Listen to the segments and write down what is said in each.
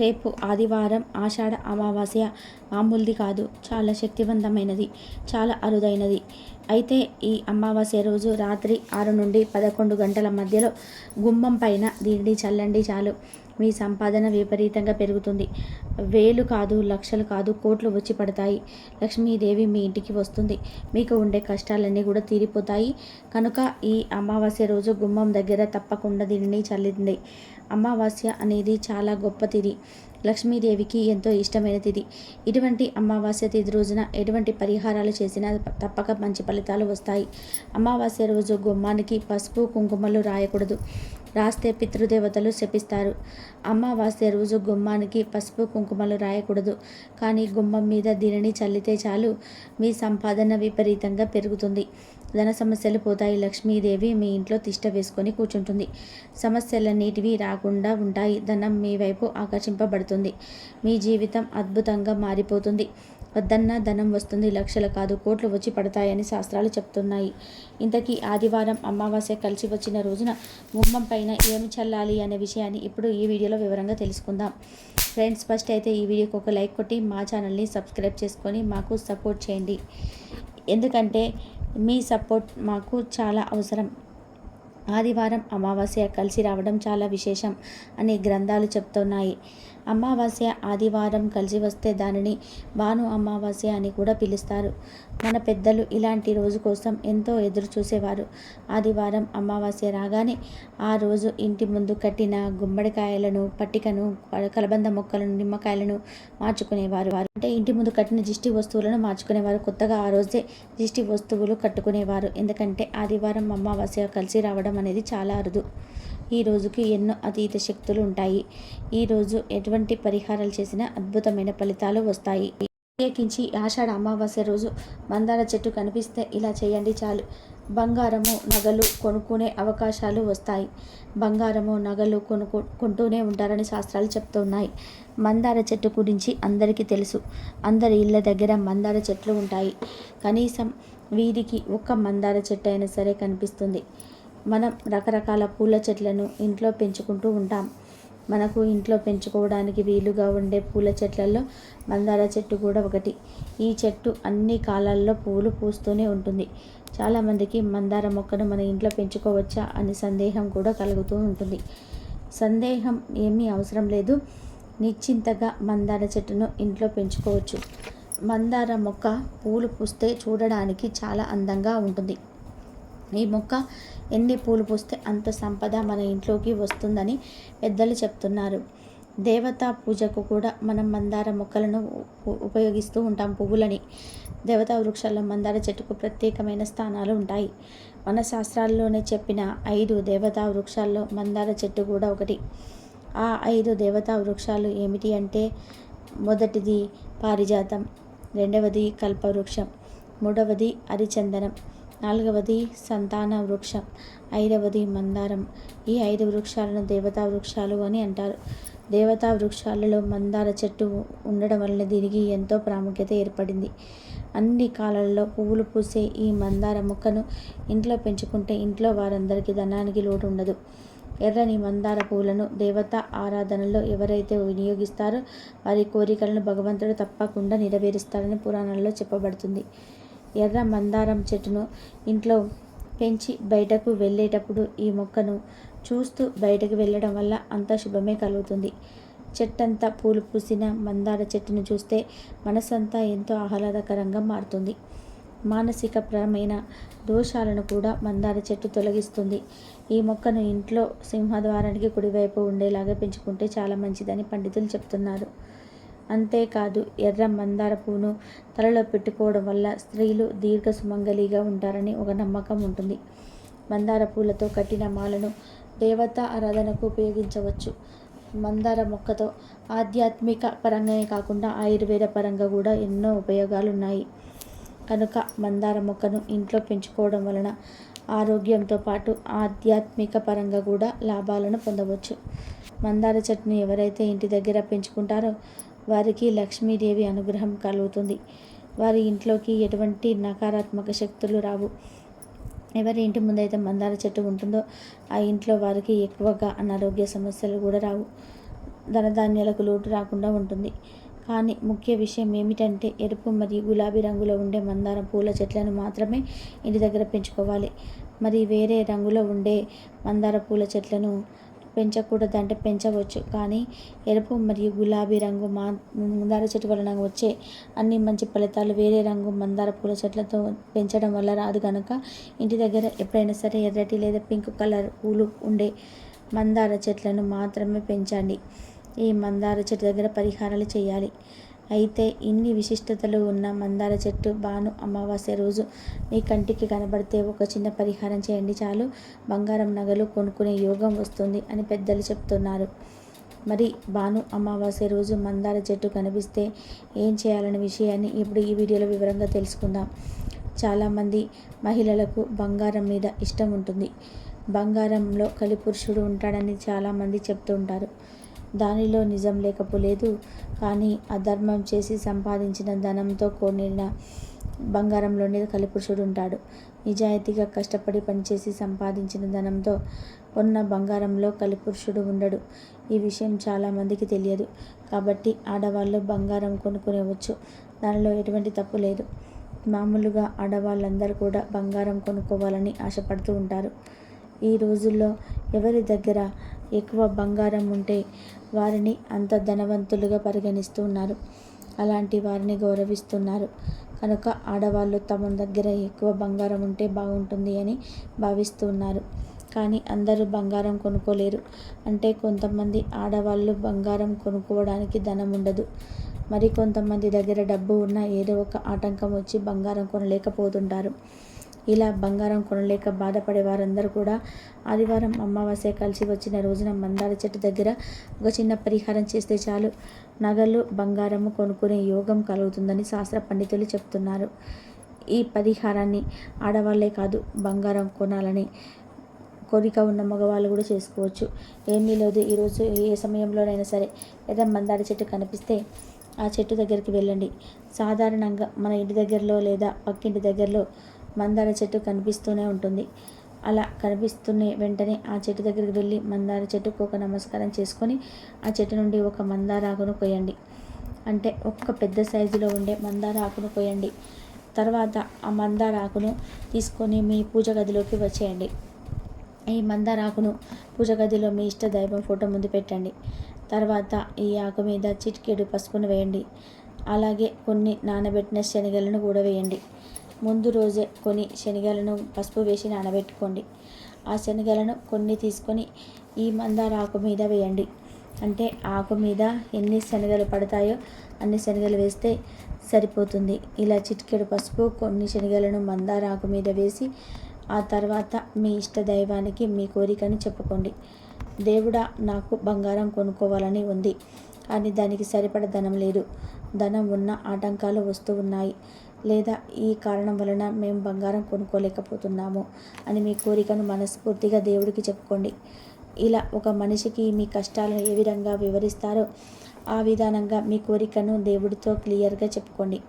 రేపు ఆదివారం ఆషాఢ అమావాస్య మామూలుది కాదు. చాలా శక్తివంతమైనది. చాలా అరుదైనది. అయితే ఈ అమావాస్య రోజు రాత్రి ఆరు నుండి పదకొండు గంటల మధ్యలో గుమ్మం పైన దీనిని చల్లండి చాలు. మీ సంపాదన విపరీతంగా పెరుగుతుంది. వేలు కాదు లక్షలు కాదు కోట్లు వచ్చి పడతాయి. లక్ష్మీదేవి మీ ఇంటికి వస్తుంది. మీకు ఉండే కష్టాలన్నీ కూడా తీరిపోతాయి. కనుక ఈ అమావాస్య రోజు గుమ్మం దగ్గర తప్పకుండా దీనిని చల్లింది అమావాస్య అనేది చాలా గొప్ప తిథి. లక్ష్మీదేవికి ఎంతో ఇష్టమైన తిథి. ఇటువంటి అమావాస్య తిథి రోజున ఎటువంటి పరిహారాలు చేసినా తప్పక మంచి ఫలితాలు వస్తాయి. అమావాస్య రోజు గుమ్మానికి పసుపు కుంకుమలు రాయకూడదు. రాస్తే పితృదేవతలు శపిస్తారు. అమావాస్య రోజు గుమ్మానికి పసుపు కుంకుమలు రాయకూడదు. కానీ గుమ్మం మీద దీనిని చల్లితే చాలు. మీ సంపాదన విపరీతంగా పెరుగుతుంది. ధన సమస్యలు పోతాయి. లక్ష్మీదేవి మీ ఇంట్లో తిష్ట వేసుకొని కూర్చుంటుంది. సమస్యలన్నిటివి రాకుండా ఉంటాయి. ధనం మీ వైపు ఆకర్షింపబడుతుంది. మీ జీవితం అద్భుతంగా మారిపోతుంది. వద్దన్న ధనం వస్తుంది. లక్షలు కాదు కోట్లు వచ్చి పడతాయని శాస్త్రాలు చెప్తున్నాయి. ఇంతకీ ఆదివారం అమావాస్య కలిసి వచ్చిన రోజున గుమ్మం పైన ఏమి చల్లాలి అనే విషయాన్ని ఇప్పుడు ఈ వీడియోలో వివరంగా తెలుసుకుందాం. ఫ్రెండ్స్ ఫస్ట్ అయితే ఈ వీడియోకి ఒక లైక్ కొట్టి మా ఛానల్ని సబ్స్క్రైబ్ చేసుకొని మాకు సపోర్ట్ చేయండి. ఎందుకంటే మీ సపోర్ట్ మాకు చాలా అవసరం. ఆదివారం అమావాస్య కలిసి రావడం చాలా విశేషం అని గ్రంథాలు చెప్తున్నాయి. అమావాస్య ఆదివారం కలిసి వస్తే దానిని భాను అమావాస్య అని కూడా పిలుస్తారు. మన పెద్దలు ఇలాంటి రోజు కోసం ఎంతో ఎదురు చూసేవారు. ఆదివారం అమావాస్య రాగానే ఆ రోజు ఇంటి ముందు కట్టిన గుమ్మడికాయలను పట్టికను కలబంద మొక్కలను నిమ్మకాయలను మార్చుకునేవారు. అంటే ఇంటి ముందు కట్టిన దిష్టి వస్తువులను మార్చుకునేవారు. కొత్తగా ఆ రోజే దిష్టి వస్తువులు కట్టుకునేవారు. ఎందుకంటే ఆదివారం అమావాస్య కలిసి రావడం అనేది చాలా అరుదు. ఈ రోజుకి ఎన్నో అతీత శక్తులు ఉంటాయి. ఈరోజు ఎటువంటి పరిహారాలు చేసినా అద్భుతమైన ఫలితాలు వస్తాయి. ప్రత్యేకించి ఆషాఢ అమావాస్య రోజు మందార చెట్టు కనిపిస్తే ఇలా చేయండి చాలు. బంగారము నగలు కొనుక్కునే అవకాశాలు వస్తాయి. బంగారము నగలు కొనుక్కు కొంటూనే ఉంటారని శాస్త్రాలు చెప్తున్నాయి. మందార చెట్టు గురించి అందరికీ తెలుసు. అందరి ఇళ్ళ దగ్గర మందార చెట్లు ఉంటాయి. కనీసం వీరికి ఒక్క మందార చెట్టు అయినా సరే కనిపిస్తుంది. మనం రకరకాల పూల చెట్లను ఇంట్లో పెంచుకుంటూ ఉంటాం. మనకు ఇంట్లో పెంచుకోవడానికి వీలుగా ఉండే పూల చెట్లలో మందార చెట్టు కూడా ఒకటి. ఈ చెట్టు అన్ని కాలాల్లో పూలు పూస్తూనే ఉంటుంది. చాలామందికి మందార మొక్కను మన ఇంట్లో పెంచుకోవచ్చా అని సందేహం కూడా కలుగుతూ ఉంటుంది. సందేహం ఏమీ అవసరం లేదు. నిశ్చింతగా మందార చెట్టును ఇంట్లో పెంచుకోవచ్చు. మందార మొక్క పూలు పూస్తే చూడడానికి చాలా అందంగా ఉంటుంది. ఈ మొక్క ఎన్ని పూలు పూస్తే అంత సంపద మన ఇంట్లోకి వస్తుందని పెద్దలు చెప్తున్నారు. దేవతా పూజకు కూడా మనం మందార మొక్కలను ఉపయోగిస్తూ ఉంటాం పువ్వులని. దేవతా వృక్షాల్లో మందార చెట్టుకు ప్రత్యేకమైన స్థానాలు ఉంటాయి. మన శాస్త్రాల్లోనే చెప్పిన ఐదు దేవతా వృక్షాల్లో మందార చెట్టు కూడా ఒకటి. ఆ ఐదు దేవతా వృక్షాలు ఏమిటి అంటే మొదటిది పారిజాతం రెండవది కల్పవృక్షం మూడవది అరిచందనం నాలుగవది సంతాన వృక్షం ఐదవది మందారం. ఈ ఐదు వృక్షాలను దేవతా వృక్షాలు అని అంటారు. దేవతా వృక్షాలలో మందార చెట్టు ఉండడం వలన దీనికి ఎంతో ప్రాముఖ్యత ఏర్పడింది. అన్ని కాలాలలో పువ్వులు పూసే ఈ మందార మొక్కను ఇంట్లో పెంచుకుంటే ఇంట్లో వారందరికీ ధనానికి లోటు ఉండదు. ఎర్రని మందార పువ్వులను దేవత ఆరాధనలో ఎవరైతే వినియోగిస్తారో వారి కోరికలను భగవంతుడు తప్పకుండా నెరవేరుస్తారని పురాణాల్లో చెప్పబడుతుంది. ఎర్ర మందారం చెట్టును ఇంట్లో పెంచి బయటకు వెళ్ళేటప్పుడు ఈ మొక్కను చూస్తూ బయటకు వెళ్ళడం వల్ల అంత శుభమే కలుగుతుంది. చెట్టంతా పూలు పూసిన మందార చెట్టును చూస్తే మనసంతా ఎంతో ఆహ్లాదకరంగా మారుతుంది. మానసికపరమైన దోషాలను కూడా మందార చెట్టు తొలగిస్తుంది. ఈ మొక్కను ఇంట్లో సింహద్వారానికి కుడివైపు ఉండేలాగా పెంచుకుంటే చాలా మంచిదని పండితులు చెప్తున్నారు. అంతేకాదు ఎర్ర మందార పువ్వును తలలో పెట్టుకోవడం వల్ల స్త్రీలు దీర్ఘ సుమంగలిగా ఉంటారని ఒక నమ్మకం ఉంటుంది. మందార పూలతో కట్టిన మాలను దేవత ఆరాధనకు ఉపయోగించవచ్చు. మందార మొక్కతో ఆధ్యాత్మిక పరంగానే కాకుండా ఆయుర్వేద పరంగా కూడా ఎన్నో ఉపయోగాలు ఉన్నాయి కనుక మందార మొక్కను ఇంట్లో పెంచుకోవడం వలన ఆరోగ్యంతో పాటు ఆధ్యాత్మిక పరంగా కూడా లాభాలను పొందవచ్చు. మందార చెట్టును ఎవరైతే ఇంటి దగ్గర పెంచుకుంటారో వారికి లక్ష్మీదేవి అనుగ్రహం కలుగుతుంది. వారి ఇంట్లోకి ఎటువంటి నకారాత్మక శక్తులు రావు. ఎవరి ఇంటి ముందైతే మందార చెట్టు ఉంటుందో ఆ ఇంట్లో వారికి ఎక్కువగా అనారోగ్య సమస్యలు కూడా రావు. ధనధాన్యాలకు లోటు రాకుండా ఉంటుంది. కానీ ముఖ్య విషయం ఏమిటంటే ఎరుపు మరియు గులాబీ రంగులో ఉండే మందారం పూల చెట్లను మాత్రమే ఇంటి దగ్గర పెంచుకోవాలి. మరి వేరే రంగులో ఉండే మందార పూల చెట్లను పెంచకూడదంటే పెంచవచ్చు. కానీ ఎరుపు మరియు గులాబీ రంగు మా మందార చెట్టు వలన వచ్చే అన్ని మంచి ఫలితాలు వేరే రంగు మందార పూల చెట్లతో పెంచడం వల్ల రాదు కనుక ఇంటి దగ్గర ఎప్పుడైనా సరే ఎర్రటి లేదా పింక్ కలర్ పూలు ఉండే మందార చెట్లను మాత్రమే పెంచండి. ఈ మందార చెట్టు దగ్గర పరిహారాలు చేయాలి. అయితే ఇన్ని విశిష్టతలు ఉన్న మందార చెట్టు భాను అమావాస్య రోజు మీ కంటికి కనబడితే ఒక చిన్న పరిహారం చేయండి చాలు. బంగారం నగలు కొనుక్కునే యోగం వస్తుంది అని పెద్దలు చెప్తున్నారు. మరి భాను అమావాస్య రోజు మందార చెట్టు కనిపిస్తే ఏం చేయాలనే విషయాన్ని ఇప్పుడు ఈ వీడియోలో వివరంగా తెలుసుకుందాం. చాలామంది మహిళలకు బంగారం మీద ఇష్టం ఉంటుంది. బంగారంలో కలిపురుషుడు ఉంటాడని చాలామంది చెప్తూ ఉంటారు దానిలో నిజం లేకపోలేదు. కానీ అధర్మం చేసి సంపాదించిన ధనంతో కూడిన బంగారంలోనే కలిపురుషుడు ఉంటాడు నిజాయితీగా కష్టపడి పనిచేసి సంపాదించిన ధనంతో ఉన్న బంగారంలో కలిపురుషుడు ఉండడు. ఈ విషయం చాలామందికి తెలియదు. కాబట్టి ఆడవాళ్ళు బంగారం కొనుక్కునేవచ్చు. దానిలో ఎటువంటి తప్పు లేదు. మామూలుగా ఆడవాళ్ళందరూ కూడా బంగారం కొనుక్కోవాలని ఆశపడుతూ ఉంటారు. ఈ రోజుల్లో ఎవరి దగ్గర ఎక్కువ బంగారం ఉంటే వారిని అంత ధనవంతులుగా పరిగణిస్తూ ఉన్నారు. అలాంటి వారిని గౌరవిస్తున్నారు. కనుక ఆడవాళ్ళు తమ దగ్గర ఎక్కువ బంగారం ఉంటే బాగుంటుంది అని భావిస్తున్నారు కానీ అందరూ బంగారం కొనుక్కోలేరు. అంటే కొంతమంది ఆడవాళ్ళు బంగారం కొనుక్కోవడానికి ధనం ఉండదు. మరి కొంతమంది దగ్గర డబ్బు ఉన్న ఏదో ఒక ఆటంకం వచ్చి బంగారం కొనలేకపోతుంటారు. ఇలా బంగారం కొనలేక బాధపడే వారందరూ కూడా ఆదివారం అమావాస్య కలిసి వచ్చిన రోజున మందార చెట్టు దగ్గర ఒక చిన్న పరిహారం చేస్తే చాలు. నగలు బంగారము కొనుక్కునే యోగం కలుగుతుందని శాస్త్ర పండితులు చెప్తున్నారు. ఈ పరిహారాన్ని ఆడవాళ్ళే కాదు బంగారం కొనాలని కోరిక ఉన్న మగవాళ్ళు కూడా చేసుకోవచ్చు. ఏమీ లేదు ఈరోజు ఏ సమయంలోనైనా సరే లేదా మందార చెట్టు కనిపిస్తే ఆ చెట్టు దగ్గరికి వెళ్ళండి. సాధారణంగా మన ఇంటి దగ్గరలో లేదా పక్కింటి దగ్గరలో మందార చెట్టు కనిపిస్తూనే ఉంటుంది. అలా కనిపిస్తున్న వెంటనే ఆ చెట్టు దగ్గరికి వెళ్ళి మందార చెట్టుకు ఒక నమస్కారం చేసుకొని ఆ చెట్టు నుండి ఒక మందార ఆకును కొయ్యండి. అంటే ఒక్క పెద్ద సైజులో ఉండే మందార ఆకును కొయ్యండి. తర్వాత ఆ మందార ఆకును తీసుకొని మీ పూజ గదిలోకి వచ్చేయండి. ఈ మందార ఆకును పూజ గదిలో మీ ఇష్ట దైవం ఫోటో ముందు పెట్టండి. తర్వాత ఈ ఆకు మీద చిటికెడు పసుపును వేయండి. అలాగే కొన్ని నానబెట్టిన శనగలను కూడా వేయండి. ముందు రోజే కొన్ని శనగలను పసుపు వేసి నానబెట్టుకోండి. ఆ శనగలను కొన్ని తీసుకొని ఈ మందార ఆకు మీద వేయండి. అంటే ఆకు మీద ఎన్ని శనగలు పడతాయో అన్ని శనగలు వేస్తే సరిపోతుంది. ఇలా చిటికెడు పసుపు కొన్ని శనగలను మందార ఆకు మీద వేసి ఆ తర్వాత మీ ఇష్ట దైవానికి మీ కోరికని చెప్పుకోండి. దేవుడా నాకు బంగారం కొనుక్కోవాలని ఉంది. కానీ దానికి సరిపడ ధనం లేదు. ధనం ఉన్న ఆటంకాలు వస్తూ ఉన్నాయి. లేదా ఈ కారణం వలన మేము బంగారం కొనుక్కోలేకపోతున్నాము అని మీ కోరికను మనస్ఫూర్తిగా దేవుడికి చెప్పుకోండి. ఇలా ఒక మనిషికి మీ కష్టాలను ఏ విధంగా వివరిస్తారో ఆ విధానంగా మీ కోరికను దేవుడితో క్లియర్గా చెప్పుకోండి.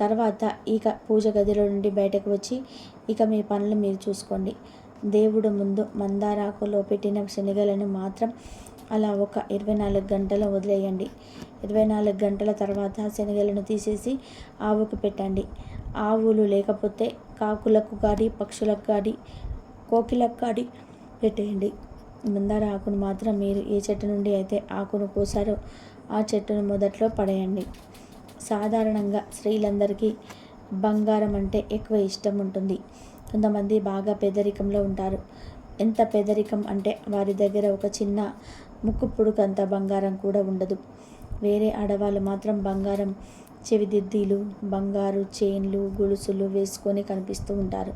తర్వాత ఇక పూజ గదిలో నుండి బయటకు వచ్చి ఇక మీ పనులు మీరు చూసుకోండి. దేవుడు ముందు మందారాకులో పెట్టిన శనిగలను మాత్రం అలా ఒక ఇరవై నాలుగు గంటలు వదిలేయండి. ఇరవై నాలుగు గంటల తర్వాత శనగలను తీసేసి ఆవుకు పెట్టండి. ఆవులు లేకపోతే కాకులకు కానీ పక్షులకు కానీ కోకిలకు కానీ పెట్టేయండి. మందార ఆకును మాత్రం మీరు ఏ చెట్టు నుండి అయితే ఆకును కోసారో ఆ చెట్టును మొదట్లో పడేయండి. సాధారణంగా స్త్రీలందరికీ బంగారం అంటే ఎక్కువ ఇష్టం ఉంటుంది. కొంతమంది బాగా పేదరికంలో ఉంటారు. ఎంత పేదరికం అంటే వారి దగ్గర ఒక చిన్న ముక్కు పుడుకంత బంగారం కూడా ఉండదు. వేరే ఆడవాళ్ళు మాత్రం బంగారం చెవిదిద్దీలు బంగారు చైన్లు గొలుసులు వేసుకొని కనిపిస్తూ ఉంటారు.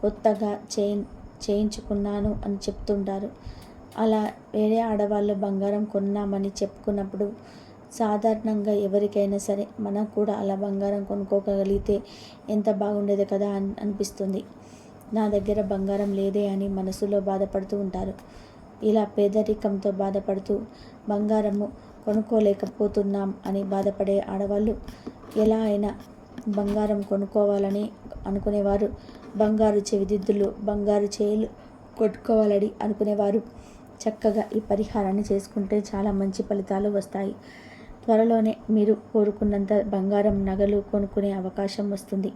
కొత్తగా చైన్ చేయించుకున్నాను అని చెప్తుంటారు. అలా వేరే ఆడవాళ్ళు బంగారం కొన్నామని చెప్పుకున్నప్పుడు సాధారణంగా ఎవరికైనా సరే మనం కూడా అలా బంగారం కొనుక్కోగలిగితే ఎంత బాగుండేది కదా అని అనిపిస్తుంది. నా దగ్గర బంగారం లేదే అని మనసులో బాధపడుతూ ఉంటారు. ఇలా పేదరికంతో బాధపడుతూ బంగారము కొనుక్కోలేకపోతున్నాం అని బాధపడే ఆడవాళ్ళు ఎలా అయినా బంగారం కొనుక్కోవాలని అనుకునేవారు. బంగారు చెవిదిద్దులు బంగారు చేలు కొట్టుకోవాలని అనుకునేవారు. చక్కగా ఈ పరిహారాన్ని చేసుకుంటే చాలా మంచి ఫలితాలు వస్తాయి. త్వరలోనే మీరు కోరుకున్నంత బంగారం నగలు కొనుక్కునే అవకాశం వస్తుంది.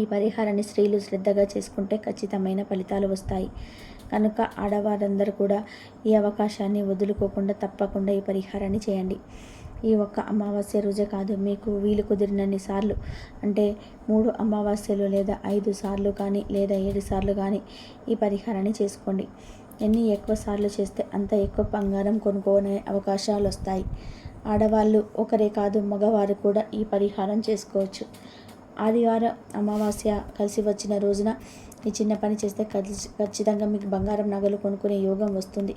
ఈ పరిహారాన్ని స్త్రీలు శ్రద్ధగా చేసుకుంటే ఖచ్చితమైన ఫలితాలు వస్తాయి. కనుక ఆడవారందరూ కూడా ఈ అవకాశాన్ని వదులుకోకుండా తప్పకుండా ఈ పరిహారాన్ని చేయండి. ఈ ఒక్క అమావాస్య రోజే కాదు మీకు వీలు కుదిరినన్ని సార్లు అంటే మూడు అమావాస్యలు లేదా ఐదు సార్లు కానీ లేదా ఏడు సార్లు కానీ ఈ పరిహారాన్ని చేసుకోండి. ఎన్ని ఎక్కువ సార్లు చేస్తే అంత ఎక్కువ బంగారం కొనుక్కునే అవకాశాలు వస్తాయి. ఆడవాళ్ళు ఒకరే కాదు మగవారు కూడా ఈ పరిహారం చేసుకోవచ్చు. ఆదివారం అమావాస్య కలిసి వచ్చిన రోజున ఈ చిన్న పని చేస్తే ఖచ్చితంగా మీకు బంగారం నగలు కొనుక్కునే యోగం వస్తుంది.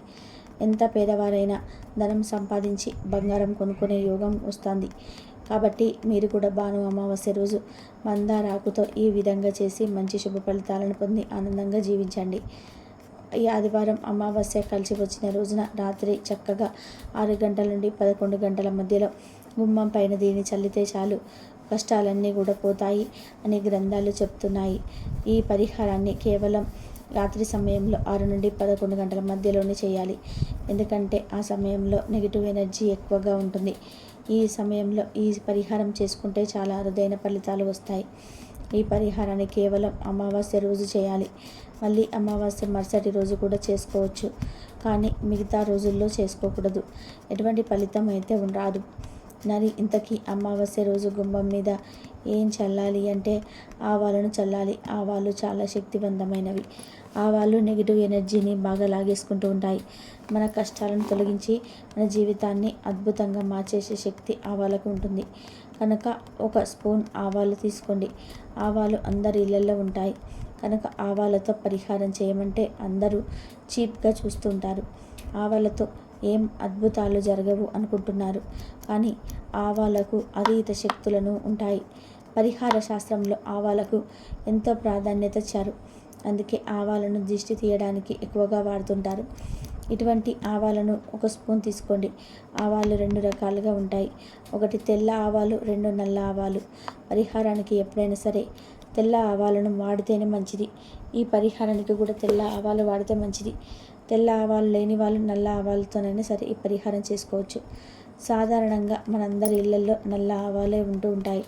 ఎంత పేదవారైనా ధనం సంపాదించి బంగారం కొనుక్కునే యోగం వస్తుంది. కాబట్టి మీరు కూడా భాను అమావాస్య రోజు మందారాకుతో ఈ విధంగా చేసి మంచి శుభ ఫలితాలను పొంది ఆనందంగా జీవించండి. ఈ ఆదివారం అమావాస్య కలిసి వచ్చిన రోజున రాత్రి చక్కగా ఆరు గంటల నుండి పదకొండు గంటల మధ్యలో గుమ్మం పైన దీన్ని చల్లితే చాలు. కష్టాలన్నీ కూడా పోతాయి అని గ్రంథాలు చెప్తున్నాయి. ఈ పరిహారాన్ని కేవలం రాత్రి సమయంలో ఆరు నుండి పదకొండు గంటల మధ్యలోనే చేయాలి. ఎందుకంటే ఆ సమయంలో నెగిటివ్ ఎనర్జీ ఎక్కువగా ఉంటుంది. ఈ సమయంలో ఈ పరిహారం చేసుకుంటే చాలా అరుదైన ఫలితాలు వస్తాయి. ఈ పరిహారాన్ని కేవలం అమావాస్య రోజు చేయాలి. మళ్ళీ అమావాస్య మరుసటి రోజు కూడా చేసుకోవచ్చు. కానీ మిగతా రోజుల్లో చేసుకోకూడదు. ఎటువంటి ఫలితం అయితే రాదు మరి ఇంతకీ అమావాస్య రోజు గుమ్మం మీద ఏం చల్లాలి అంటే ఆవాలను చల్లాలి. ఆవాలు చాలా శక్తివంతమైనవి. ఆవాలు నెగిటివ్ ఎనర్జీని బాగా లాగేసుకుంటూ ఉంటాయి. మన కష్టాలను తొలగించి మన జీవితాన్ని అద్భుతంగా మార్చేసే శక్తి ఆవాలకు ఉంటుంది. కనుక ఒక స్పూన్ ఆవాలు తీసుకోండి. ఆవాలు అందరి ఇళ్ళల్లో ఉంటాయి. కనుక ఆవాలతో పరిహారం చేయమంటే అందరూ చీప్గా చూస్తుంటారు ఆవాలతో ఏం అద్భుతాలు జరగవు అనుకుంటున్నారు. కానీ ఆవాలకు అతీత శక్తులను ఉంటాయి. పరిహార శాస్త్రంలో ఆవాలకు ఎంతో ప్రాధాన్యత ఇచ్చారు. అందుకే ఆవాలను దిష్టి తీయడానికి ఎక్కువగా వాడుతుంటారు. ఇటువంటి ఆవాలను ఒక స్పూన్ తీసుకోండి. ఆవాలు రెండు రకాలుగా ఉంటాయి. ఒకటి తెల్ల ఆవాలు రెండు నల్ల ఆవాలు. పరిహారానికి ఎప్పుడైనా సరే తెల్ల ఆవాలను వాడితేనే మంచిది. ఈ పరిహారానికి కూడా తెల్ల ఆవాలు వాడితే మంచిది. తెల్ల ఆవాలు లేని వాళ్ళు నల్ల ఆవాలతోనైనా సరే ఈ పరిహారం చేసుకోవచ్చు. సాధారణంగా మనందరి ఇళ్ళలో నల్ల ఆవాలే ఉంటూ ఉంటాయి.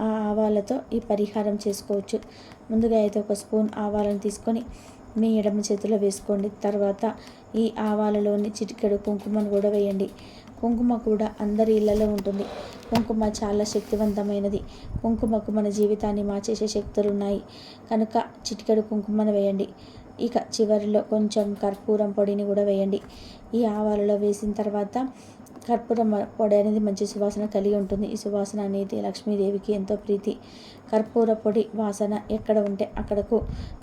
ఆ ఆవాలతో ఈ పరిహారం చేసుకోవచ్చు. ముందుగా అయితే ఒక స్పూన్ ఆవాలను తీసుకొని మీ ఎడమ చేతిలో వేసుకోండి. తర్వాత ఈ ఆవాలలోని చిటికెడు కుంకుమను కూడా వేయండి. కుంకుమ కూడా అందరి ఇళ్ళలో ఉంటుంది. కుంకుమ చాలా శక్తివంతమైనది. కుంకుమకు మన జీవితాన్ని మార్చేసే శక్తులు ఉన్నాయి కనుక చిటికెడు కుంకుమను వేయండి. ఇక చివరిలో కొంచెం కర్పూరం పొడిని కూడా వేయండి. ఈ ఆవాలలో వేసిన తర్వాత కర్పూరం పొడి అనేది మంచి సువాసన కలిగి ఉంటుంది. ఈ సువాసన అనేది లక్ష్మీదేవికి ఎంతో ప్రీతి. కర్పూర పొడి వాసన ఎక్కడ ఉంటే అక్కడకు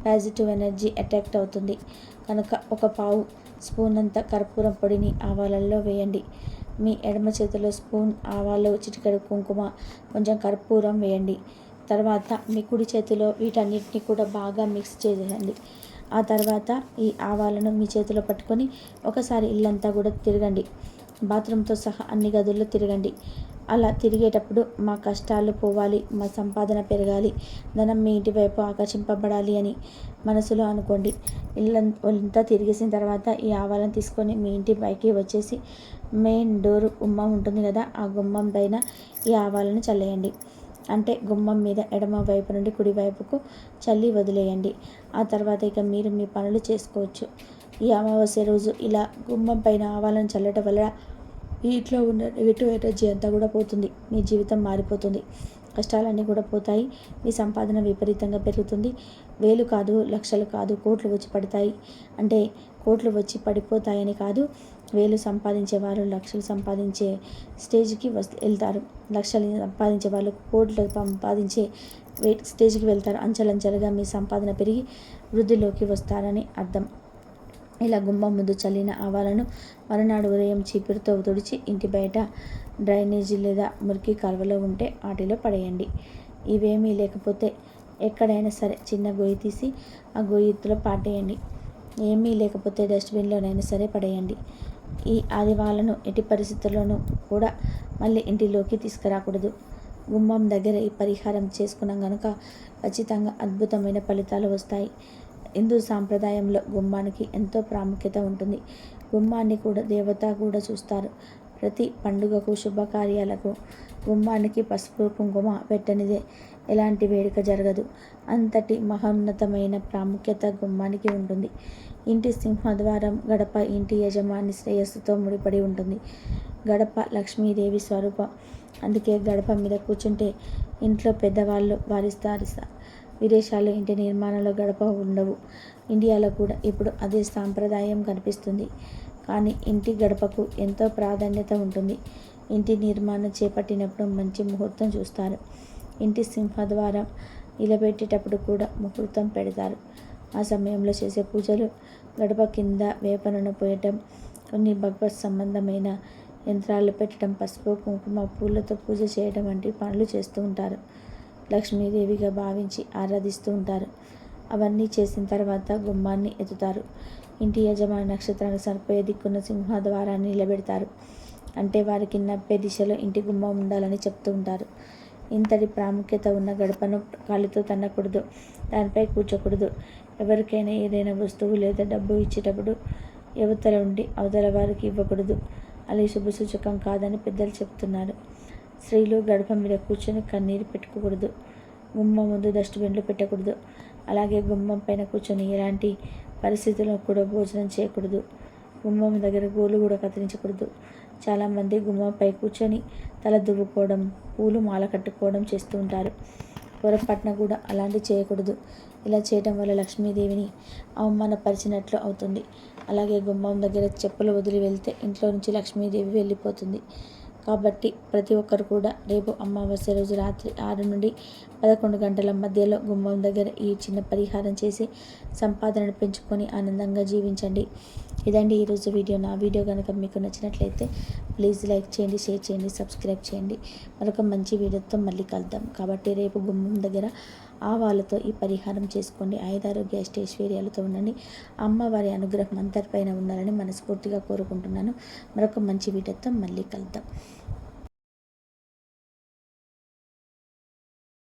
పాజిటివ్ ఎనర్జీ అట్రాక్ట్ అవుతుంది. కనుక ఒక పావు స్పూన్ అంత కర్పూరం పొడిని ఆవాలల్లో వేయండి. మీ ఎడమ చేతిలో స్పూన్ ఆవాలు చిటికెడు కుంకుమ కొంచెం కర్పూరం వేయండి. తర్వాత మీ కుడి చేతిలో వీటన్నిటిని కూడా బాగా మిక్స్ చేసేయండి. ఆ తర్వాత ఈ ఆవాలను మీ చేతిలో పట్టుకొని ఒకసారి ఇల్లంతా కూడా తిరగండి. బాత్రూమ్తో సహా అన్ని గదుల్లో తిరగండి. అలా తిరిగేటప్పుడు మా కష్టాలు పోవాలి మా సంపాదన పెరగాలి ధనం మీ ఇంటి వైపు ఆకర్షింపబడాలి అని మనసులో అనుకోండి. ఇల్లంతా తిరిగేసిన తర్వాత ఈ ఆవాలను తీసుకొని మీ ఇంటి పైకి వచ్చేసి మెయిన్ డోర్ గుమ్మం ఉంటుంది కదా ఆ గుమ్మం పైన ఈ ఆవాలను చల్లేయండి. అంటే గుమ్మం మీద ఎడమ వైపు నుండి కుడివైపుకు చల్లి వదిలేయండి. ఆ తర్వాత ఇక మీరు మీ పనులు చేసుకోవచ్చు. ఈ అమావాస్య రోజు ఇలా గుమ్మం పైన ఆవాలను చల్లటం వల్ల ఇంట్లో ఉన్న నెగిటివ్ ఎనర్జీ అంతా కూడా పోతుంది. మీ జీవితం మారిపోతుంది. కష్టాలన్నీ కూడా పోతాయి. మీ సంపాదన విపరీతంగా పెరుగుతుంది. వేలు కాదు లక్షలు కాదు కోట్లు వచ్చి పడతాయి. అంటే కోట్లు వచ్చి పడిపోతాయని కాదు వేలు సంపాదించే వాళ్ళు లక్షలు సంపాదించే స్టేజ్కి వస్తే వెళ్తారు. లక్షలు సంపాదించే వాళ్ళు కోట్లు సంపాదించే స్టేజ్కి వెళ్తారు. అంచెలంచెలుగా మీ సంపాదన పెరిగి వృద్ధిలోకి వస్తారని అర్థం. ఇలా గుమ్మం ముందు చల్లిన ఆవాలను మరునాడు ఉదయం చీపురుతో తుడిచి ఇంటి బయట డ్రైనేజీ లేదా మురికి కాలువలో ఉంటే వాటిలో పడేయండి. ఇవేమీ లేకపోతే ఎక్కడైనా సరే చిన్న గొయ్యి తీసి ఆ గొయ్యిలో పాటేయండి. ఏమీ లేకపోతే డస్ట్బిన్లోనైనా సరే పడేయండి. ఈ ఆదివాలను ఎట్టి పరిస్థితుల్లోనూ కూడా మళ్ళీ ఇంటిలోకి తీసుకురాకూడదు. గుమ్మం దగ్గర ఈ పరిహారం చేసుకున్నాం కనుక ఖచ్చితంగా అద్భుతమైన ఫలితాలు వస్తాయి. హిందూ సాంప్రదాయంలో గుమ్మానికి ఎంతో ప్రాముఖ్యత ఉంటుంది. గుమ్మాన్ని కూడా దేవత కూడా చూస్తారు. ప్రతి పండుగకు శుభకార్యాలకు గుమ్మానికి పసుపు కుంకుమ పెట్టనిదే. ఎలాంటి వేడుక జరగదు. అంతటి మహోన్నతమైన ప్రాముఖ్యత గుమ్మానికి ఉంటుంది. ఇంటి సింహద్వారం గడప ఇంటి యజమాని శ్రేయస్సుతో ముడిపడి ఉంటుంది. గడప లక్ష్మీదేవి స్వరూపం. అందుకే గడప మీద కూర్చుంటే ఇంట్లో పెద్దవాళ్ళు వారిస్తారు విదేశాల్లో ఇంటి నిర్మాణంలో గడప ఉండవు. ఇండియాలో కూడా ఇప్పుడు అదే సాంప్రదాయం కనిపిస్తుంది. కానీ ఇంటి గడపకు ఎంతో ప్రాధాన్యత ఉంటుంది. ఇంటి నిర్మాణం చేపట్టినప్పుడు మంచి ముహూర్తం చూస్తారు. ఇంటి సింహద్వారం నిలబెట్టేటప్పుడు కూడా ముహూర్తం పెడతారు. ఆ సమయంలో చేసే పూజలు గడప కింద వేపనను పోయటం కొన్ని భగవత్ సంబంధమైన యంత్రాలు పెట్టడం పసుపు కుంకుమ పూలతో పూజ చేయడం వంటి పనులు చేస్తూ ఉంటారు. లక్ష్మీదేవిగా భావించి ఆరాధిస్తూ ఉంటారు. అవన్నీ చేసిన తర్వాత గుమ్మాన్ని ఎత్తుతారు. ఇంటి యజమాని నక్షత్రానికి సరిపోయే దిక్కున్న సింహద్వారాన్ని నిలబెడతారు. అంటే వారికి నప్పే దిశలో ఇంటి గుమ్మం ఉండాలని చెప్తూ ఉంటారు. ఇంతటి ప్రాముఖ్యత ఉన్న గడపను కాలితో తన్నకూడదు దానిపై కూర్చోకూడదు. ఎవరికైనా ఏదైనా వస్తువు లేదా డబ్బు ఇచ్చేటప్పుడు యువతల ఉండి అవతల వారికి ఇవ్వకూడదు. అది శుభసూచకం కాదని పెద్దలు చెప్తున్నారు. స్త్రీలు గడప మీద కూర్చొని కన్నీరు పెట్టుకోకూడదు. గుమ్మం ముందు డస్ట్బిన్లు పెట్టకూడదు. అలాగే గుమ్మం పైన కూర్చొని ఎలాంటి పరిస్థితుల్లో కూడా భోజనం చేయకూడదు. గుమ్మం దగ్గర గోలు కూడా కత్తిరించకూడదు. చాలామంది గుమ్మంపై కూర్చొని తల దువ్వుకోవడం పూలు మాల కట్టుకోవడం చేస్తూ ఉంటారు. పొరపాటున కూడా అలాంటి చేయకూడదు. ఇలా చేయడం వల్ల లక్ష్మీదేవిని అవమానపరిచినట్లు అవుతుంది. అలాగే గుమ్మం దగ్గర చెప్పులు వదిలి వెళ్తే ఇంట్లో నుంచి లక్ష్మీదేవి వెళ్ళిపోతుంది. కాబట్టి ప్రతి ఒక్కరు కూడా రేపు అమావాస్య రోజు రాత్రి ఆరు నుండి పదకొండు గంటల మధ్యలో గుమ్మం దగ్గర ఈ చిన్న పరిహారం చేసి సంపాదనను పెంచుకొని ఆనందంగా జీవించండి. ఇదండి ఈరోజు వీడియో. నా వీడియో కనుక మీకు నచ్చినట్లయితే ప్లీజ్ లైక్ చేయండి షేర్ చేయండి సబ్స్క్రైబ్ చేయండి. మరొక మంచి వీడియోతో మళ్ళీ కలుద్దాం. కాబట్టి రేపు గుమ్మం దగ్గర ఆవాలతో ఈ పరిహారం చేసుకోండి. ఐదారోగ్య అష్టైశ్వర్యాలతో ఉండండి. అమ్మవారి అనుగ్రహం అందరిపైన ఉండాలని మనస్ఫూర్తిగా కోరుకుంటున్నాను. మరొక మంచి వీడియోతో మళ్ళీ కలుద్దాం.